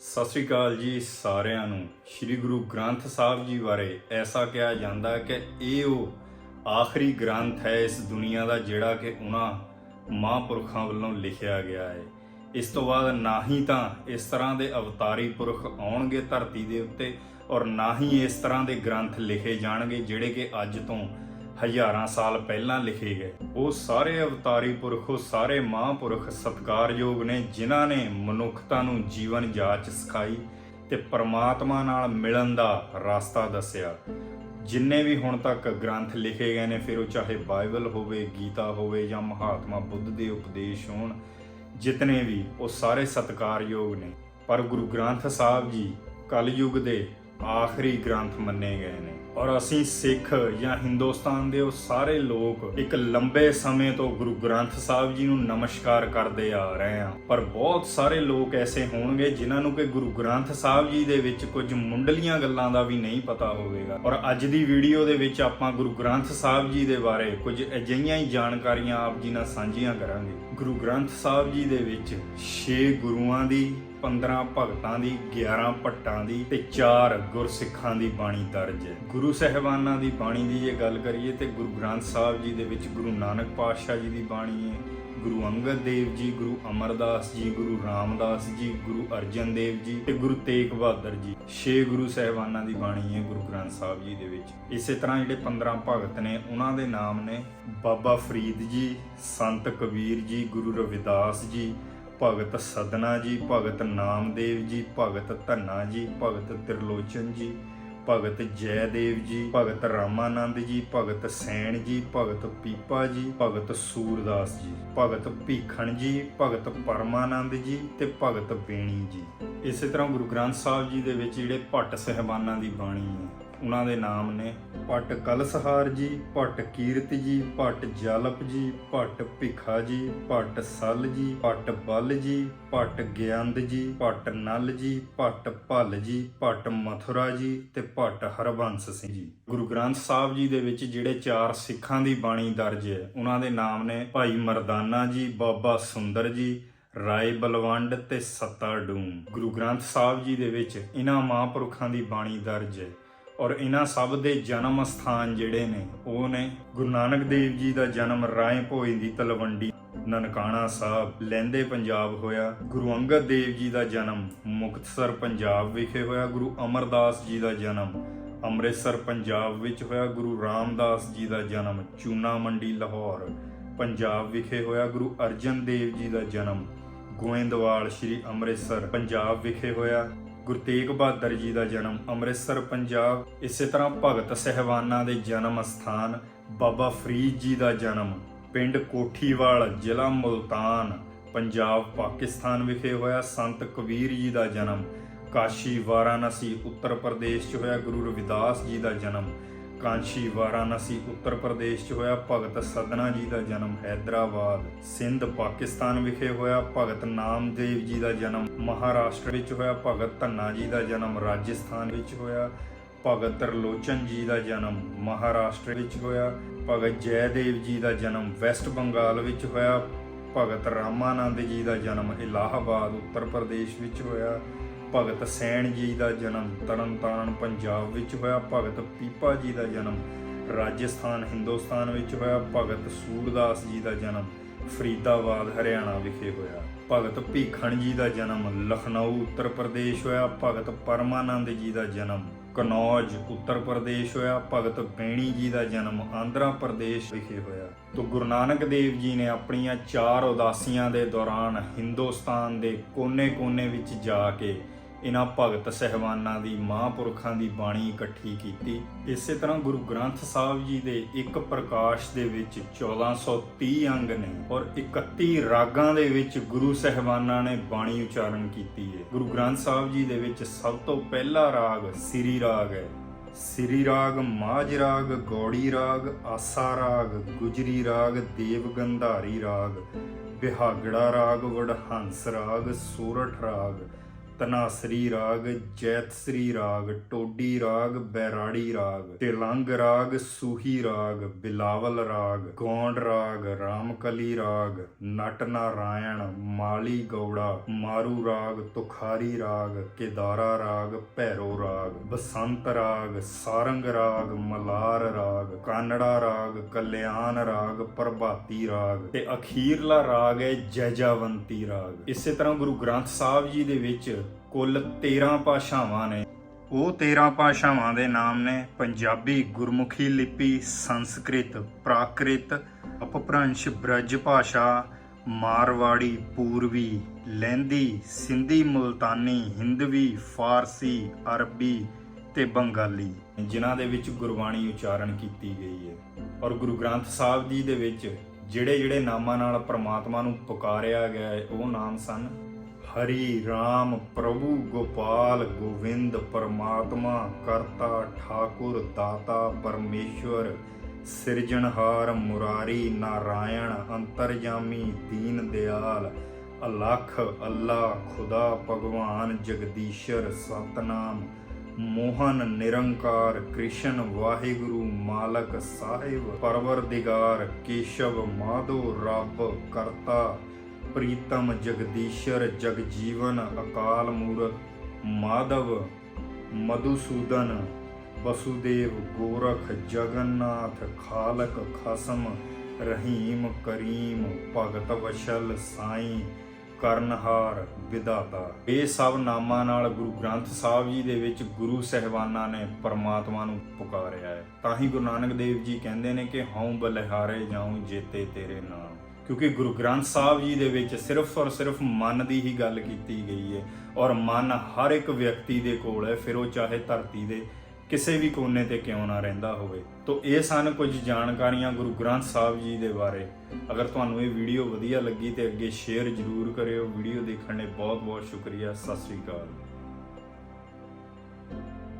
ਸਤਿ ਸ੍ਰੀ ਅਕਾਲ ਜੀ ਸਾਰਿਆਂ ਨੂੰ। ਸ੍ਰੀ ਗੁਰੂ ਗ੍ਰੰਥ ਸਾਹਿਬ ਜੀ ਬਾਰੇ ਐਸਾ ਕਿਹਾ ਜਾਂਦਾ ਹੈ ਕਿ ਇਹ ਉਹ ਆਖਰੀ ਗ੍ਰੰਥ ਹੈ ਇਸ ਦੁਨੀਆ ਦਾ ਜਿਹੜਾ ਕਿ ਉਹਨਾਂ ਮਹਾਂਪੁਰਖਾਂ ਵੱਲੋਂ ਲਿਖਿਆ ਗਿਆ ਹੈ। ਇਸ ਤੋਂ ਬਾਅਦ ਨਾ ਹੀ ਤਾਂ ਇਸ ਤਰ੍ਹਾਂ ਦੇ ਅਵਤਾਰੀ ਪੁਰਖ ਆਉਣਗੇ ਧਰਤੀ ਦੇ ਉੱਤੇ ਔਰ ਨਾ ਹੀ ਇਸ ਤਰ੍ਹਾਂ ਦੇ ਗ੍ਰੰਥ ਲਿਖੇ ਜਾਣਗੇ ਜਿਹੜੇ ਕਿ ਅੱਜ ਤੋਂ ਹਜ਼ਾਰਾਂ ਸਾਲ ਪਹਿਲਾਂ ਲਿਖੇ ਗਏ। ਉਹ ਸਾਰੇ ਅਵਤਾਰੀ ਪੁਰਖ, ਉਹ ਸਾਰੇ ਮਹਾਂਪੁਰਖ ਸਤਿਕਾਰਯੋਗ ਨੇ, ਜਿਨ੍ਹਾਂ ਨੇ ਮਨੁੱਖਤਾ ਨੂੰ ਜੀਵਨ ਜਾਚ ਸਿਖਾਈ ਤੇ ਪਰਮਾਤਮਾ ਨਾਲ ਮਿਲਣ ਦਾ ਰਸਤਾ ਦੱਸਿਆ। ਜਿੰਨੇ ਵੀ ਹੁਣ ਤੱਕ ਗ੍ਰੰਥ ਲਿਖੇ ਗਏ ਨੇ, ਫਿਰ ਉਹ ਚਾਹੇ ਬਾਈਬਲ ਹੋਵੇ, ਗੀਤਾ ਹੋਵੇ ਜਾਂ ਮਹਾਤਮਾ ਬੁੱਧ ਦੇ ਉਪਦੇਸ਼ ਹੋਣ, ਜਿਤਨੇ ਵੀ, ਉਹ ਸਾਰੇ ਸਤਿਕਾਰਯੋਗ ਨੇ। ਪਰ ਗੁਰੂ ਗ੍ਰੰਥ ਸਾਹਿਬ ਜੀ ਕਲਯੁਗ ਦੇ ਆਖਰੀ ਗ੍ਰੰਥ ਮੰਨੇ ਗਏ ਨੇ। ਔਰ ਅਸੀਂ ਸਿੱਖ ਜਾਂ ਹਿੰਦੁਸਤਾਨ ਦੇ ਉਹ ਸਾਰੇ ਲੋਕ ਇੱਕ ਲੰਬੇ ਸਮੇਂ ਤੋਂ ਗੁਰੂ ਗ੍ਰੰਥ ਸਾਹਿਬ ਜੀ ਨੂੰ ਨਮਸਕਾਰ ਕਰਦੇ ਆ ਰਹੇ ਹਾਂ। ਪਰ ਬਹੁਤ ਸਾਰੇ ਲੋਕ ਐਸੇ ਹੋਣਗੇ ਜਿਨ੍ਹਾਂ ਨੂੰ ਕਿ ਗੁਰੂ ਗ੍ਰੰਥ ਸਾਹਿਬ ਜੀ ਦੇ ਵਿੱਚ ਕੁਝ ਮੁੰਡਲੀਆਂ ਗੱਲਾਂ ਦਾ ਵੀ ਨਹੀਂ ਪਤਾ ਹੋਵੇਗਾ। ਔਰ ਅੱਜ ਦੀ ਵੀਡੀਓ ਦੇ ਵਿੱਚ ਆਪਾਂ ਗੁਰੂ ਗ੍ਰੰਥ ਸਾਹਿਬ ਜੀ ਦੇ ਬਾਰੇ ਕੁਝ ਅਜਿਹੀਆਂ ਹੀ ਜਾਣਕਾਰੀਆਂ ਆਪ ਜੀ ਨਾਲ ਸਾਂਝੀਆਂ ਕਰਾਂਗੇ। ਗੁਰੂ ਗ੍ਰੰਥ ਸਾਹਿਬ ਜੀ ਦੇ ਵਿੱਚ 6 ਗੁਰੂਆਂ ਦੀ 15 ਭਗਤਾਂ ਦੀ 11 ਭੱਟਾਂ ਦੀ ਤੇ 4 ਗੁਰਸਿੱਖਾਂ ਦੀ ਬਾਣੀ ਦਰਜ ਹੈ। ਗੁਰੂ ਸਹਿਬਾਨਾਂ ਦੀ ਬਾਣੀ ਦੀ ਜੇ ਗੱਲ ਕਰੀਏ ਤੇ ਗੁਰੂ ਗ੍ਰੰਥ ਸਾਹਿਬ ਜੀ ਦੇ ਵਿੱਚ ਗੁਰੂ ਨਾਨਕ ਪਾਤਸ਼ਾਹ ਜੀ ਦੀ ਬਾਣੀ ਹੈ। ਗੁਰੂ ਅੰਗਦ ਦੇਵ ਜੀ, ਗੁਰੂ ਅਮਰਦਾਸ ਜੀ, ਗੁਰੂ ਰਾਮਦਾਸ ਜੀ, ਗੁਰੂ ਅਰਜਨ ਦੇਵ ਜੀ ਤੇ ਗੁਰੂ ਤੇਗ ਬਹਾਦਰ ਜੀ। ਛੇ ਗੁਰੂ ਸਹਿਬਾਨਾਂ ਦੀ ਬਾਣੀ ਹੈ ਗੁਰੂ ਗ੍ਰੰਥ ਸਾਹਿਬ ਜੀ ਦੇ ਵਿੱਚ। ਇਸੇ ਤਰ੍ਹਾਂ ਜਿਹੜੇ 15 ਭਗਤ ਨੇ, ਉਹਨਾਂ ਦੇ ਨਾਮ ਨੇ ਬਾਬਾ ਫਰੀਦ ਜੀ, ਸੰਤ ਕਬੀਰ ਜੀ, ਗੁਰੂ ਰਵਿਦਾਸ ਜੀ ਭਗਤ ਸਦਨਾ ਜੀ ਭਗਤ ਨਾਮਦੇਵ ਜੀ ਭਗਤ ਧੰਨਾ ਜੀ ਭਗਤ ਤ੍ਰਿਲੋਚਨ ਜੀ ਭਗਤ ਜੈਦੇਵ ਜੀ ਭਗਤ ਰਾਮਾਨੰਦ ਜੀ ਭਗਤ ਸੈਣ ਜੀ ਭਗਤ ਪੀਪਾ ਜੀ ਭਗਤ ਸੂਰਦਾਸ ਜੀ ਭਗਤ ਭੀਖਣ ਜੀ ਭਗਤ ਪਰਮਾਨੰਦ ਜੀ ਤੇ ਭਗਤ ਬੇਣੀ ਜੀ ਇਸੇ ਤਰ੍ਹਾਂ ਗੁਰੂ ਗ੍ਰੰਥ ਸਾਹਿਬ ਜੀ ਦੇ ਵਿੱਚ ਜਿਹੜੇ ਭੱਟ ਸਹਿਬਾਨਾਂ ਦੀ ਬਾਣੀ ਹੈ ਉਹਨਾਂ ਦੇ ਨਾਮ ਨੇ। ਭੱਟ ਕਲਸਹਾਰ ਜੀ, ਭੱਟ ਕੀਰਤ ਜੀ, ਭੱਟ ਜਲਪ ਜੀ, ਭੱਟ ਭਿਖਾ ਜੀ, ਭੱਟ ਸੱਲ ਜੀ, ਭੱਟ ਬਲ ਜੀ, ਭੱਟ ਗਿਆੰਦ ਜੀ, ਭੱਟ ਨਲ ਜੀ, ਭੱਟ ਭੱਲ ਜੀ, ਭੱਟ ਮਥੁਰਾ ਜੀ ਤੇ ਭੱਟ ਹਰਬੰਸ ਸਿੰਘ ਜੀ। ਗੁਰੂ ਗ੍ਰੰਥ ਸਾਹਿਬ ਜੀ ਦੇ ਵਿੱਚ ਜਿਹੜੇ ਚਾਰ ਸਿੱਖਾਂ ਦੀ ਬਾਣੀ ਦਰਜ ਹੈ, ਉਹਨਾਂ ਦੇ ਨਾਮ ਨੇ ਭਾਈ ਮਰਦਾਨਾ ਜੀ, ਬਾਬਾ ਸੁੰਦਰ ਜੀ, ਰਾਏ ਬਲਵੰਡ ਤੇ ਸੱਤਾ ਡੂਮ। ਗੁਰੂ ਗ੍ਰੰਥ ਸਾਹਿਬ ਜੀ ਦੇ ਵਿੱਚ ਇਹਨਾਂ ਮਹਾਂਪੁਰਖਾਂ ਦੀ ਬਾਣੀ ਦਰਜ ਹੈ। ਔਰ ਇਹਨਾਂ ਸਭ ਦੇ ਜਨਮ ਸਥਾਨ ਜਿਹੜੇ ਨੇ, ਉਹ ਨੇ ਗੁਰੂ ਨਾਨਕ ਦੇਵ ਜੀ ਦਾ ਜਨਮ ਰਾਏ ਭੋਏ ਦੀ ਤਲਵੰਡੀ, ਨਨਕਾਣਾ ਸਾਹਿਬ, ਲਹਿੰਦੇ ਪੰਜਾਬ ਹੋਇਆ। ਗੁਰੂ ਅੰਗਦ ਦੇਵ ਜੀ ਦਾ ਜਨਮ ਮੁਕਤਸਰ, ਪੰਜਾਬ ਵਿਖੇ ਹੋਇਆ। ਗੁਰੂ ਅਮਰਦਾਸ ਜੀ ਦਾ ਜਨਮ ਅੰਮ੍ਰਿਤਸਰ, ਪੰਜਾਬ ਵਿੱਚ ਹੋਇਆ। ਗੁਰੂ ਰਾਮਦਾਸ ਜੀ ਦਾ ਜਨਮ ਚੂਨਾ ਮੰਡੀ, ਲਾਹੌਰ, ਪੰਜਾਬ ਵਿਖੇ ਹੋਇਆ। ਗੁਰੂ ਅਰਜਨ ਦੇਵ ਜੀ ਦਾ ਜਨਮ ਗੋਇੰਦਵਾਲ, ਸ੍ਰੀ ਅੰਮ੍ਰਿਤਸਰ, ਪੰਜਾਬ ਵਿਖੇ ਹੋਇਆ। ਗੁਰੂ ਤੇਗ ਬਹਾਦਰ ਜੀ ਦਾ ਜਨਮ ਅੰਮ੍ਰਿਤਸਰ, ਪੰਜਾਬ। ਇਸੇ ਤਰ੍ਹਾਂ ਭਗਤ ਸਹਿਬਾਨਾਂ ਦੇ ਜਨਮ ਸਥਾਨ ਬਾਬਾ ਫਰੀਦ ਜੀ ਦਾ ਜਨਮ ਪਿੰਡ ਕੋਠੀਵਾਲ, ਜ਼ਿਲ੍ਹਾ ਮੁਲਤਾਨ, ਪੰਜਾਬ, ਪਾਕਿਸਤਾਨ ਵਿਖੇ ਹੋਇਆ। ਸੰਤ ਕਬੀਰ ਜੀ ਦਾ ਜਨਮ ਕਾਸ਼ੀ ਵਾਰਾਣਸੀ, ਉੱਤਰ ਪ੍ਰਦੇਸ਼ 'ਚ ਹੋਇਆ। ਗੁਰੂ ਰਵਿਦਾਸ ਜੀ ਦਾ ਜਨਮ ਕਾਂਸ਼ੀ ਵਾਰਾਣਸੀ ਉੱਤਰ ਪ੍ਰਦੇਸ਼ 'ਚ ਹੋਇਆ ਭਗਤ ਸਦਨਾ ਜੀ ਦਾ ਜਨਮ ਹੈਦਰਾਬਾਦ। ਸਿੰਧ ਪਾਕਿਸਤਾਨ ਵਿਖੇ ਹੋਇਆ ਭਗਤ ਨਾਮਦੇਵ ਜੀ ਦਾ ਜਨਮ ਮਹਾਰਾਸ਼ਟਰ ਵਿੱਚ ਹੋਇਆ, ਭਗਤ ਧੰਨਾ ਜੀ ਦਾ ਜਨਮ ਰਾਜਸਥਾਨ ਵਿੱਚ ਹੋਇਆ, ਭਗਤ ਤਰਲੋਚਨ ਜੀ ਦਾ ਜਨਮ ਮਹਾਰਾਸ਼ਟਰ ਵਿੱਚ ਹੋਇਆ, ਭਗਤ ਜੈਦੇਵ ਜੀ ਦਾ ਜਨਮ ਵੈਸਟ ਬੰਗਾਲ ਵਿੱਚ ਹੋਇਆ, ਭਗਤ ਰਾਮਾਨੰਦ ਜੀ ਦਾ ਜਨਮ ਇਲਾਹਾਬਾਦ, ਉੱਤਰ ਪ੍ਰਦੇਸ਼ ਵਿੱਚ ਹੋਇਆ ਭਗਤ ਸੈਣ ਜੀ ਦਾ ਜਨਮ ਤਰਨਤਾਰਨ ਪੰਜਾਬ ਵਿੱਚ ਹੋਇਆ। ਭਗਤ ਪੀਪਾ ਜੀ ਦਾ ਜਨਮ, ਰਾਜਸਥਾਨ, ਹਿੰਦੁਸਤਾਨ ਵਿੱਚ ਹੋਇਆ। ਭਗਤ ਸੂਰਦਾਸ ਜੀ ਦਾ ਜਨਮ, ਫਰੀਦਾਬਾਦ, ਹਰਿਆਣਾ ਵਿਖੇ ਹੋਇਆ। ਭਗਤ ਭੀਖਣ ਜੀ ਦਾ ਜਨਮ, ਲਖਨਊ, ਉੱਤਰ ਪ੍ਰਦੇਸ਼ ਹੋਇਆ। ਭਗਤ ਪਰਮਾਨੰਦ ਜੀ ਦਾ ਜਨਮ, ਕਨੌਜ, ਉੱਤਰ ਪ੍ਰਦੇਸ਼ ਹੋਇਆ। ਭਗਤ ਬੈਣੀ ਜੀ ਦਾ ਜਨਮ, ਆਂਧਰਾ ਪ੍ਰਦੇਸ਼ ਵਿਖੇ ਹੋਇਆ। ਤੋ ਗੁਰੂ ਨਾਨਕ ਦੇਵ ਜੀ ਨੇ ਆਪਣੀਆਂ ਚਾਰ ਉਦਾਸੀਆਂ ਦੇ ਦੌਰਾਨ ਹਿੰਦੁਸਤਾਨ ਦੇ ਕੋਨੇ-ਕੋਨੇ ਵਿੱਚ ਜਾ ਕੇ ਇਹਨਾਂ ਭਗਤ ਸਹਿਬਾਨਾਂ ਦੀ ਮਹਾਂਪੁਰਖਾਂ ਦੀ ਬਾਣੀ ਇਕੱਠੀ ਕੀਤੀ। ਇਸੇ ਤਰ੍ਹਾਂ ਗੁਰੂ ਗ੍ਰੰਥ ਸਾਹਿਬ ਜੀ ਦੇ ਇੱਕ ਪ੍ਰਕਾਸ਼ ਦੇ ਵਿੱਚ 1430 ਅੰਗ ਨੇ ਔਰ 31 ਰਾਗਾਂ ਦੇ ਵਿੱਚ ਗੁਰੂ ਸਹਿਬਾਨਾਂ ਨੇ ਬਾਣੀ ਉਚਾਰਨ ਕੀਤੀ ਹੈ। ਗੁਰੂ ਗ੍ਰੰਥ ਸਾਹਿਬ ਜੀ ਦੇ ਵਿੱਚ ਸਭ ਤੋਂ ਪਹਿਲਾ ਰਾਗ ਸ੍ਰੀ ਰਾਗ ਹੈ। ਸ੍ਰੀ ਰਾਗ, ਮਾਝ ਰਾਗ, ਗੌੜੀ ਰਾਗ, ਆਸਾ ਰਾਗ, ਗੁਜਰੀ ਰਾਗ ਦੇਵ ਗੰਧਾਰੀ ਰਾਗ, ਬਿਹਾਗੜਾ ਰਾਗ, ਵਡਹੰਸ ਰਾਗ, ਸੂਰਠ ਰਾਗ ਤਨਾਸਰੀ ਰਾਗ ਜੈਤਸਰੀ ਰਾਗ, ਟੋਡੀ ਰਾਗ, ਬੈਰਾੜੀ ਰਾਗ, ਤਿਲੰਗ ਰਾਗ, ਸੂਹੀ ਰਾਗ, ਬਿਲਾਵਲ ਰਾਗ, ਗੌਂਡ ਰਾਗ, ਰਾਮਕਲੀ ਰਾਗ, ਨਟ ਨਾਰਾਇਣ, ਮਾਲੀ ਗੌੜਾ, ਮਾਰੂ ਰਾਗ, ਤੁਖਾਰੀ ਰਾਗ, ਕੇਦਾਰਾ ਰਾਗ, ਭੈਰੋ ਰਾਗ, ਬਸੰਤ ਰਾਗ, ਸਾਰੰਗ ਰਾਗ, ਮਲਾਰ ਰਾਗ, ਕਾਨੜਾ ਰਾਗ, ਕਲਿਆਣ ਰਾਗ, ਪ੍ਰਭਾਤੀ ਰਾਗ ਤੇ ਅਖੀਰਲਾ ਰਾਗ ਹੈ ਜੈਜਾਵੰਤੀ ਰਾਗ। ਇਸੇ ਤਰ੍ਹਾਂ ਗੁਰੂ ਗ੍ਰੰਥ ਸਾਹਿਬ ਜੀ ਦੇ ਵਿੱਚ ਕੁੱਲ 13 ਭਾਸ਼ਾਵਾਂ ਨੇ। ਉਹ 13 ਭਾਸ਼ਾਵਾਂ ਦੇ ਨਾਮ ਨੇ ਪੰਜਾਬੀ ਗੁਰਮੁਖੀ ਲਿਪੀ, ਸੰਸਕ੍ਰਿਤ, ਪ੍ਰਾਕ੍ਰਿਤ, ਅਪਭ੍ਰੰਸ਼ ਬ੍ਰਜ ਭਾਸ਼ਾ, ਮਾਰਵਾੜੀ, ਪੂਰਬੀ, ਲਹਿੰਦੀ, ਸਿੰਧੀ, ਮੁਲਤਾਨੀ, ਹਿੰਦਵੀ, ਫਾਰਸੀ, ਅਰਬੀ ਤੇ ਬੰਗਾਲੀ ਜਿਨ੍ਹਾਂ ਦੇ ਵਿੱਚ ਗੁਰਬਾਣੀ ਉਚਾਰਨ ਕੀਤੀ ਗਈ ਹੈ। ਔਰ ਗੁਰੂ ਗ੍ਰੰਥ ਸਾਹਿਬ ਜੀ ਦੇ ਵਿੱਚ ਜਿਹੜੇ ਜਿਹੜੇ ਨਾਮਾਂ ਨਾਲ ਪ੍ਰਮਾਤਮਾ ਨੂੰ ਪੁਕਾਰਿਆ ਗਿਆ ਹੈ, ਉਹ ਨਾਮ ਸਨ ਹਰੀ ਰਾਮ ਪ੍ਰਭੂ ਗੋਪਾਲ ਗੋਵਿੰਦ ਪਰਮਾਤਮਾ ਕਰਤਾ ਠਾਕੁਰ ਦਾਤਾ ਪਰਮੇਸ਼ਵਰ, ਸਿਰਜਣਹਾਰ ਮੁਰਾਰੀ ਨਾਰਾਇਣ ਅੰਤਰਜਾਮੀ ਦੀਨ ਦਿਆਲ, ਅਲਖ ਅੱਲਾ ਖੁਦਾ ਭਗਵਾਨ ਜਗਦੀਸ਼ਰ ਸਤਨਾਮ, ਮੋਹਨ ਨਿਰੰਕਾਰ ਕ੍ਰਿਸ਼ਨ ਵਾਹਿਗੁਰੂ ਮਾਲਕ ਸਾਹਿਬ, ਪਰਵਰਦਿਗਾਰ ਕੇਸ਼ਵ ਮਾਧੋ ਰੱਬ ਕਰਤਾ ਪ੍ਰੀਤਮ ਜਗਦੀਸ਼ਰ ਜਗਜੀਵਨ ਅਕਾਲ ਮੂਰਤ ਮਾਧਵ ਮਧੂਸੂਦਨ, ਵਸੂਦੇਵ ਗੋਰਖ ਜਗਨਨਾਥ, ਖਾਲਕ ਖਸਮ, ਰਹੀਮ ਕਰੀਮ, ਭਗਤ ਵਸ਼ਲ ਸਾਈਂ, ਕਰਨਹਾਰ ਵਿਦਾਤਾ। ਇਹ ਸਭ ਨਾਮਾਂ ਨਾਲ ਗੁਰੂ ਗ੍ਰੰਥ ਸਾਹਿਬ ਜੀ ਦੇ ਵਿੱਚ ਗੁਰੂ ਸਹਿਬਾਨਾਂ ਨੇ ਪਰਮਾਤਮਾ ਨੂੰ ਪੁਕਾਰਿਆ ਹੈ। ਤਾਂ ਹੀ ਗੁਰੂ ਨਾਨਕ ਦੇਵ ਜੀ ਕਹਿੰਦੇ ਨੇ ਕਿ ਹਉ ਬਲਿਹਾਰੇ ਜਾਉ ਜੇਤੇ ਤੇਰੇ ਨਾਮ। ਕਿਉਂਕਿ ਗੁਰੂ ਗ੍ਰੰਥ ਸਾਹਿਬ ਜੀ ਦੇ ਵਿੱਚ ਸਿਰਫ ਔਰ ਸਿਰਫ ਮਨ ਦੀ ਹੀ ਗੱਲ ਕੀਤੀ ਗਈ ਹੈ ਔਰ ਮਨ ਹਰ ਇੱਕ ਵਿਅਕਤੀ ਦੇ ਕੋਲ ਹੈ, ਫਿਰ ਉਹ ਚਾਹੇ ਧਰਤੀ ਦੇ ਕਿਸੇ ਵੀ ਕੋਨੇ ਤੇ ਕਿਉਂ ਨਾ ਰਹਿੰਦਾ ਹੋਵੇ। ਤੋਂ ਇਹ ਸਨ ਕੁਝ ਜਾਣਕਾਰੀਆਂ ਗੁਰੂ ਗ੍ਰੰਥ ਸਾਹਿਬ ਜੀ ਦੇ ਬਾਰੇ। ਅਗਰ ਤੁਹਾਨੂੰ ਇਹ ਵੀਡੀਓ ਵਧੀਆ ਲੱਗੀ ਤੇ ਅੱਗੇ ਸ਼ੇਅਰ ਜ਼ਰੂਰ ਕਰਿਓ। ਵੀਡੀਓ ਦੇਖਣ ਲਈ ਬਹੁਤ ਬਹੁਤ ਸ਼ੁਕਰੀਆ। ਸਤਿ ਸ੍ਰੀ ਅਕਾਲ।